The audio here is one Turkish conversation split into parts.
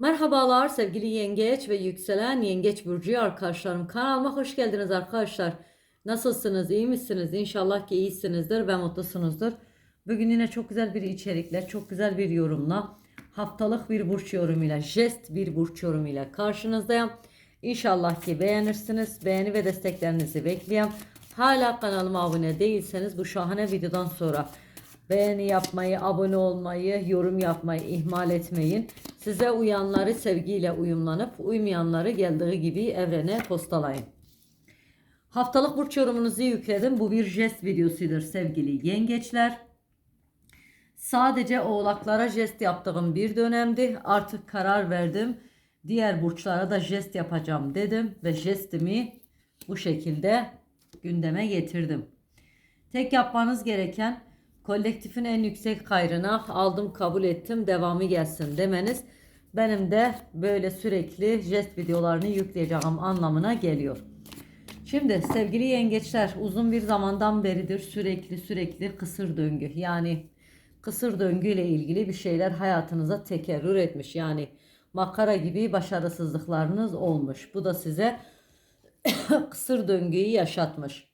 Merhabalar sevgili yengeç ve yükselen yengeç burcu arkadaşlarım. Kanalıma hoş geldiniz arkadaşlar. Nasılsınız? iyi misiniz? İnşallah ki iyisinizdir ve mutlusunuzdur. Bugün yine çok güzel bir içerikle, çok güzel bir yorumla, haftalık bir burç yorumuyla, jest bir burç yorumuyla karşınızdayım. İnşallah ki beğenirsiniz. Beğeni ve desteklerinizi bekliyorum. Hala kanalıma abone değilseniz bu şahane videodan sonra Beğeni yapmayı, abone olmayı, yorum yapmayı ihmal etmeyin. Size uyanları sevgiyle uyumlanıp uymayanları geldiği gibi evrene postalayın. Haftalık burç yorumunuzu yükledim. Bu bir jest videosudur sevgili yengeçler. Sadece oğlaklara jest yaptığım bir dönemdi. Artık karar verdim. Diğer burçlara da jest yapacağım dedim ve jestimi bu şekilde gündeme getirdim. Tek yapmanız gereken kolektifin en yüksek hayrına aldım kabul ettim devamı gelsin demeniz benim de böyle sürekli jest videolarını yükleyeceğim anlamına geliyor. Şimdi sevgili yengeçler uzun bir zamandan beridir sürekli sürekli kısır döngü yani kısır döngü ile ilgili bir şeyler hayatınıza tekerrür etmiş. Yani makara gibi başarısızlıklarınız olmuş. Bu da size kısır döngüyü yaşatmış.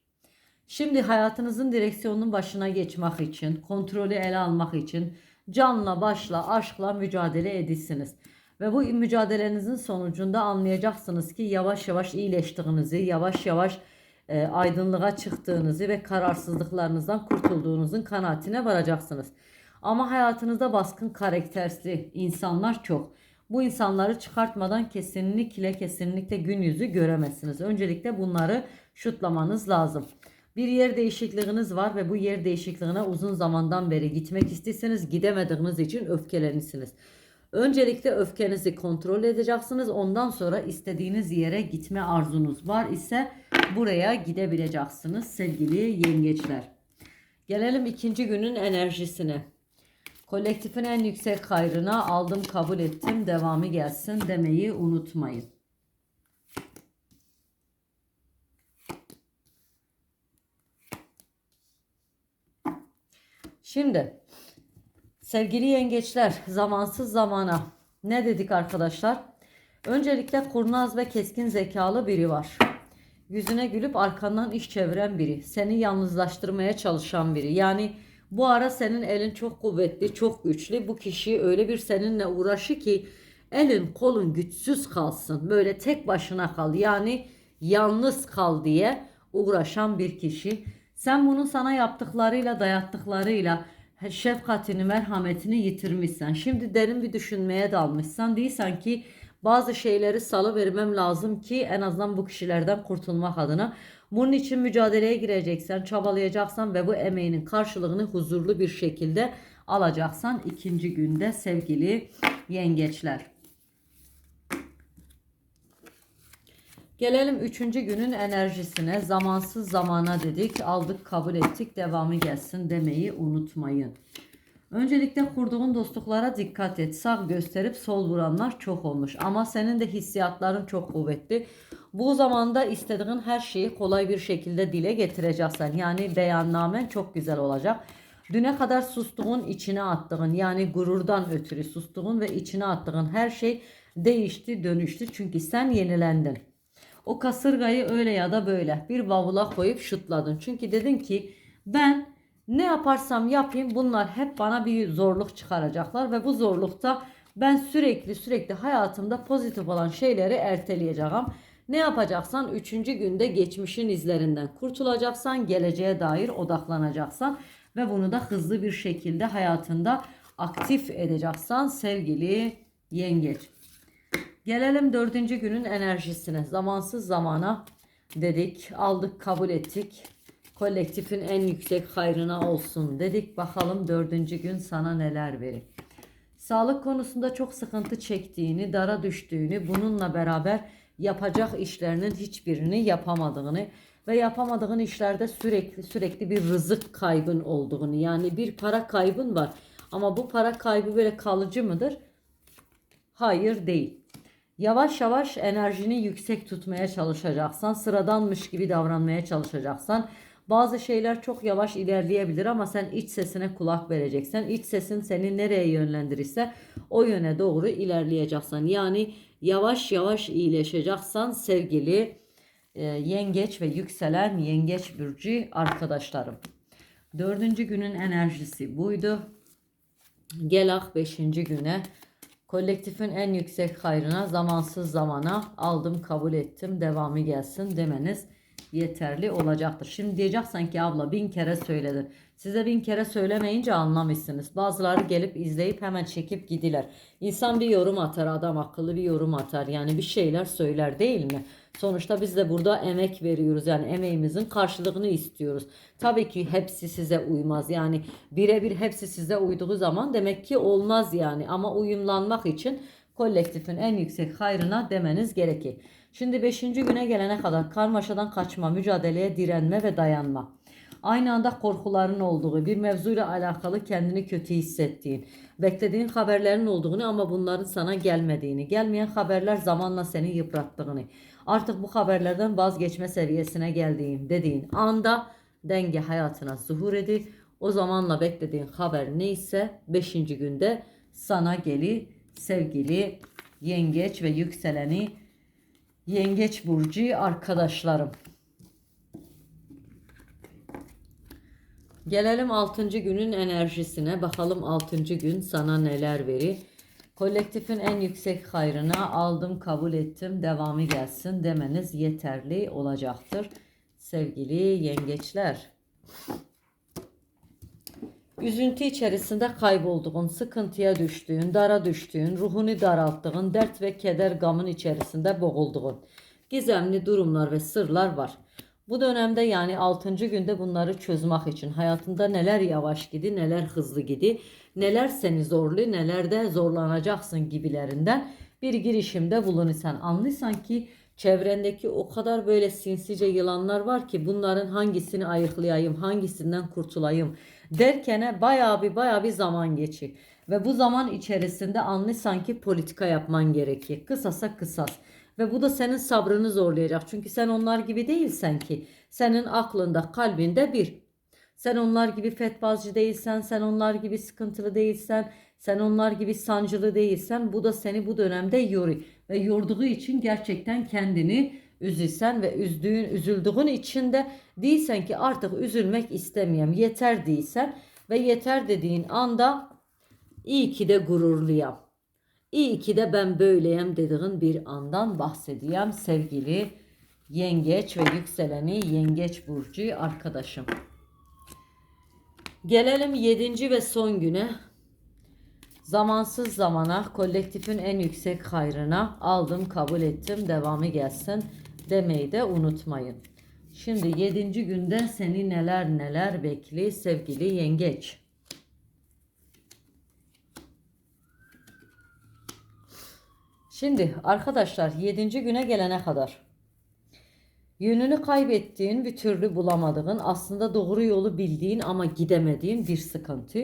Şimdi hayatınızın direksiyonunun başına geçmek için, kontrolü ele almak için canla başla, aşkla mücadele edilsiniz. Ve bu mücadelenizin sonucunda anlayacaksınız ki yavaş yavaş iyileştiğinizi, yavaş yavaş e, aydınlığa çıktığınızı ve kararsızlıklarınızdan kurtulduğunuzun kanaatine varacaksınız. Ama hayatınızda baskın karakterli insanlar çok. Bu insanları çıkartmadan kesinlikle kesinlikle gün yüzü göremezsiniz. Öncelikle bunları şutlamanız lazım. Bir yer değişikliğiniz var ve bu yer değişikliğine uzun zamandan beri gitmek istiyorsanız gidemediğiniz için öfkelenisiniz. Öncelikle öfkenizi kontrol edeceksiniz. Ondan sonra istediğiniz yere gitme arzunuz var ise buraya gidebileceksiniz sevgili yengeçler. Gelelim ikinci günün enerjisine. Kolektifin en yüksek hayrına aldım kabul ettim devamı gelsin demeyi unutmayın. Şimdi sevgili yengeçler zamansız zamana ne dedik arkadaşlar? Öncelikle kurnaz ve keskin zekalı biri var. Yüzüne gülüp arkandan iş çeviren biri. Seni yalnızlaştırmaya çalışan biri. Yani bu ara senin elin çok kuvvetli, çok güçlü. Bu kişi öyle bir seninle uğraşı ki elin kolun güçsüz kalsın. Böyle tek başına kal. Yani yalnız kal diye uğraşan bir kişi. Sen bunun sana yaptıklarıyla, dayattıklarıyla şefkatini, merhametini yitirmişsen. Şimdi derin bir düşünmeye dalmışsan. Değilsen ki bazı şeyleri salı vermem lazım ki en azından bu kişilerden kurtulmak adına. Bunun için mücadeleye gireceksen, çabalayacaksan ve bu emeğinin karşılığını huzurlu bir şekilde alacaksan ikinci günde sevgili yengeçler. Gelelim üçüncü günün enerjisine. Zamansız zamana dedik. Aldık kabul ettik. Devamı gelsin demeyi unutmayın. Öncelikle kurduğun dostluklara dikkat et. Sağ gösterip sol vuranlar çok olmuş. Ama senin de hissiyatların çok kuvvetli. Bu zamanda istediğin her şeyi kolay bir şekilde dile getireceksin. Yani beyannamen çok güzel olacak. Düne kadar sustuğun, içine attığın yani gururdan ötürü sustuğun ve içine attığın her şey değişti, dönüştü. Çünkü sen yenilendin. O kasırgayı öyle ya da böyle bir bavula koyup şutladın. Çünkü dedin ki ben ne yaparsam yapayım bunlar hep bana bir zorluk çıkaracaklar ve bu zorlukta ben sürekli sürekli hayatımda pozitif olan şeyleri erteleyeceğim. Ne yapacaksan üçüncü günde geçmişin izlerinden kurtulacaksan, geleceğe dair odaklanacaksan ve bunu da hızlı bir şekilde hayatında aktif edeceksen sevgili yengeç. Gelelim dördüncü günün enerjisine. Zamansız zamana dedik, aldık, kabul ettik. Kolektifin en yüksek hayrına olsun dedik. Bakalım dördüncü gün sana neler verir. Sağlık konusunda çok sıkıntı çektiğini, dara düştüğünü, bununla beraber yapacak işlerinin hiçbirini yapamadığını ve yapamadığın işlerde sürekli sürekli bir rızık kaybın olduğunu yani bir para kaybın var. Ama bu para kaybı böyle kalıcı mıdır? Hayır değil. Yavaş yavaş enerjini yüksek tutmaya çalışacaksan, sıradanmış gibi davranmaya çalışacaksan, Bazı şeyler çok yavaş ilerleyebilir ama sen iç sesine kulak vereceksin. İç sesin seni nereye yönlendirirse o yöne doğru ilerleyeceksin. Yani yavaş yavaş iyileşeceksen sevgili e, yengeç ve yükselen yengeç burcu arkadaşlarım. Dördüncü günün enerjisi buydu. Gelak beşinci güne kolektifin en yüksek hayrına zamansız zamana aldım kabul ettim devamı gelsin demeniz yeterli olacaktır. Şimdi diyeceksen ki abla bin kere söyledin. Size bin kere söylemeyince anlamışsınız. Bazıları gelip izleyip hemen çekip gidiler. İnsan bir yorum atar adam akıllı bir yorum atar. Yani bir şeyler söyler değil mi? Sonuçta biz de burada emek veriyoruz. Yani emeğimizin karşılığını istiyoruz. Tabii ki hepsi size uymaz. Yani birebir hepsi size uyduğu zaman demek ki olmaz yani. Ama uyumlanmak için kolektifin en yüksek hayrına demeniz gerekir. Şimdi 5. güne gelene kadar karmaşadan kaçma, mücadeleye direnme ve dayanma. Aynı anda korkuların olduğu, bir mevzuyla alakalı kendini kötü hissettiğin, beklediğin haberlerin olduğunu ama bunların sana gelmediğini, gelmeyen haberler zamanla seni yıprattığını, artık bu haberlerden vazgeçme seviyesine geldiğin dediğin anda denge hayatına zuhur edir. O zamanla beklediğin haber neyse 5. günde sana gelir sevgili yengeç ve yükseleni yengeç burcu arkadaşlarım. Gelelim 6. günün enerjisine. Bakalım 6. gün sana neler verir. Kolektifin en yüksek hayrına aldım, kabul ettim, devamı gelsin demeniz yeterli olacaktır. Sevgili yengeçler. Üzüntü içerisinde kaybolduğun, sıkıntıya düştüğün, dara düştüğün, ruhunu daralttığın, dert ve keder gamın içerisinde boğulduğun gizemli durumlar ve sırlar var. Bu dönemde yani 6. günde bunları çözmek için hayatında neler yavaş gidi, neler hızlı gidi, neler seni zorlu, neler de zorlanacaksın gibilerinden bir girişimde bulunursan. Anlıysan ki çevrendeki o kadar böyle sinsice yılanlar var ki bunların hangisini ayıklayayım, hangisinden kurtulayım derkene bayağı bir bayağı bir zaman geçir. Ve bu zaman içerisinde anlıysan ki politika yapman gerekir. Kısasa kısas. Ve bu da senin sabrını zorlayacak. Çünkü sen onlar gibi değilsen ki. Senin aklında, kalbinde bir. Sen onlar gibi fetvazcı değilsen, sen onlar gibi sıkıntılı değilsen, sen onlar gibi sancılı değilsen bu da seni bu dönemde yoruyor. Ve yorduğu için gerçekten kendini üzülsen ve üzdüğün, üzüldüğün için de değilsen ki artık üzülmek istemiyorum, yeter değilsen ve yeter dediğin anda iyi ki de gururluyam. İyi ki de ben böyleyim dediğin bir andan bahsedeyim sevgili yengeç ve yükseleni yengeç burcu arkadaşım. Gelelim 7. ve son güne. Zamansız zamana, kolektifin en yüksek hayrına aldım, kabul ettim, devamı gelsin demeyi de unutmayın. Şimdi 7. günde seni neler neler bekli sevgili yengeç. Şimdi arkadaşlar 7. güne gelene kadar yönünü kaybettiğin bir türlü bulamadığın aslında doğru yolu bildiğin ama gidemediğin bir sıkıntı.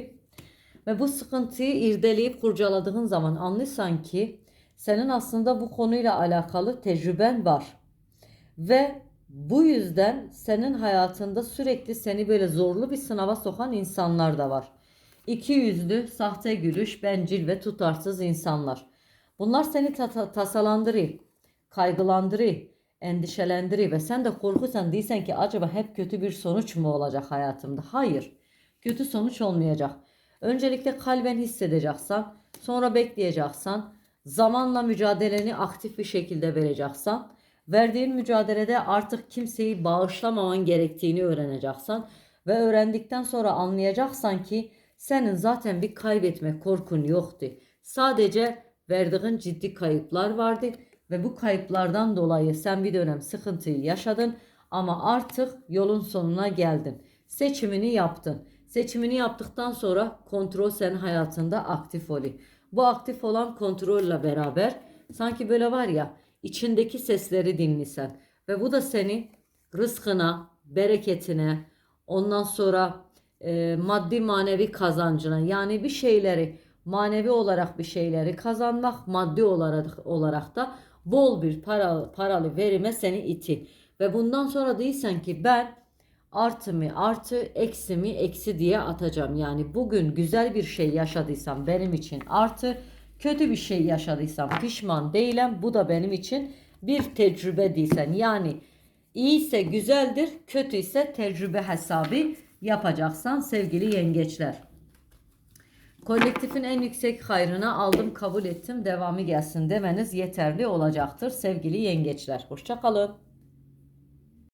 Ve bu sıkıntıyı irdeleyip kurcaladığın zaman anlıyorsan ki senin aslında bu konuyla alakalı tecrüben var. Ve bu yüzden senin hayatında sürekli seni böyle zorlu bir sınava sokan insanlar da var. İki yüzlü, sahte gülüş, bencil ve tutarsız insanlar. Bunlar seni ta- ta- tasalandırıyor, kaygılandırıyor, endişelendiriyor ve sen de korkusan değilsen ki acaba hep kötü bir sonuç mu olacak hayatımda? Hayır. Kötü sonuç olmayacak. Öncelikle kalben hissedeceksen, sonra bekleyeceksen, zamanla mücadeleni aktif bir şekilde vereceksen, verdiğin mücadelede artık kimseyi bağışlamaman gerektiğini öğreneceksen ve öğrendikten sonra anlayacaksan ki senin zaten bir kaybetme korkun yoktu. Sadece verdiğin ciddi kayıplar vardı ve bu kayıplardan dolayı sen bir dönem sıkıntıyı yaşadın ama artık yolun sonuna geldin. Seçimini yaptın. Seçimini yaptıktan sonra kontrol senin hayatında aktif oluyor. Bu aktif olan kontrolle beraber sanki böyle var ya içindeki sesleri dinlisen ve bu da seni rızkına, bereketine, ondan sonra e, maddi manevi kazancına yani bir şeyleri manevi olarak bir şeyleri kazanmak, maddi olarak olarak da bol bir para, paralı verime seni iti. Ve bundan sonra değilsen ki ben Artı mı artı, eksi mi eksi diye atacağım. Yani bugün güzel bir şey yaşadıysam benim için artı, kötü bir şey yaşadıysam pişman değilim. Bu da benim için bir tecrübe değilsen. Yani iyiyse güzeldir, kötü ise tecrübe hesabı yapacaksan sevgili yengeçler. Kolektifin en yüksek hayrına aldım, kabul ettim, devamı gelsin demeniz yeterli olacaktır sevgili yengeçler. Hoşçakalın.